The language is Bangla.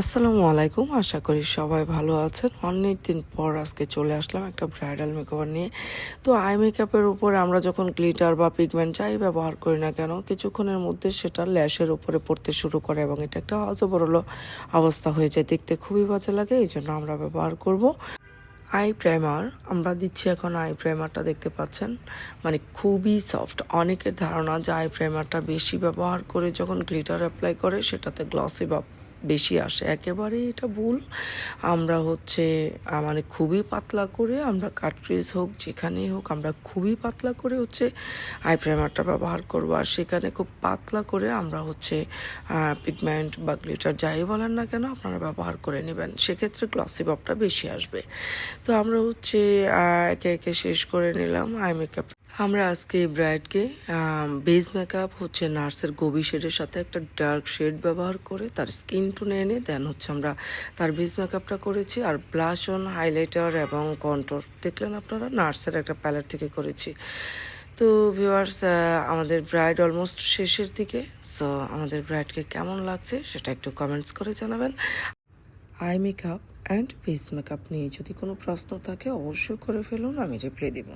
আসসালামু আলাইকুম। আশা করি সবাই ভালো আছেন। অনেক দিন পর আজকে চলে আসলাম একটা ব্রাইডাল মেকওভার নিয়ে। তো আই মেকআপের উপর আমরা যখন গ্লিটার বা পিগমেন্ট যাই ব্যবহার করি না কেন, কিছুক্ষণের মধ্যে সেটা ল্যাশের উপরে পড়তে শুরু করে এবং এটা একটা অজবরল অবস্থা হয়ে যায়। দেখতে খুবই বাজে লাগে, এই জন্য আমরা ব্যবহার করব। আই প্রাইমার আমরা দিচ্ছি এখন আই প্রাইমারটা দেখতে পাচ্ছেন। মানে খুবই সফট অনেকের ধারণা যে আই প্রাইমারটা বেশি ব্যবহার করে যখন গ্লিটার অ্যাপ্লাই করে, সেটাতে গ্লসি বা বেশি আসে। একেবারেই এটা ভুল। আমরা হচ্ছে মানে খুবই পাতলা করে আমরা কাটরিজ হোক, যেখানেই হোক, আমরা খুবই পাতলা করে হচ্ছে আই প্রাইমারটা ব্যবহার করব। আর সেখানে খুব পাতলা করে আমরা হচ্ছে পিগমেন্ট বা গ্লিটার যাই বলেন না কেন, আপনারা ব্যবহার করে নেবেন। সেক্ষেত্রে গ্লসি ভাবটা বেশি আসবে। তো আমরা হচ্ছে একে একে শেষ করে নিলাম আই মেকআপ আমরা আজকে এই ব্রাইডকে বেস মেকআপ হচ্ছে নার্সের গবি শেডের সাথে একটা ডার্ক শেড ব্যবহার করে তার স্কিন টুনে এনে দেন হচ্ছে আমরা তার বেস মেকআপটা করেছি। আর ব্লাশ অন হাইলাইটার এবং কন্ট্রোর দেখলেন আপনারা? নার্সের একটা প্যালেট থেকে করেছি। তো ভিউয়ার্স আমাদের ব্রাইড অলমোস্ট শেষের দিকে। সো আমাদের ব্রাইডকে কেমন লাগছে সেটা একটু কমেন্টস করে জানাবেন। Eye makeup and face makeup নিয়ে যদি কোনো প্রশ্ন থাকে, অবশ্যই করে ফেলুন, আমি রিপ্লাই দিব।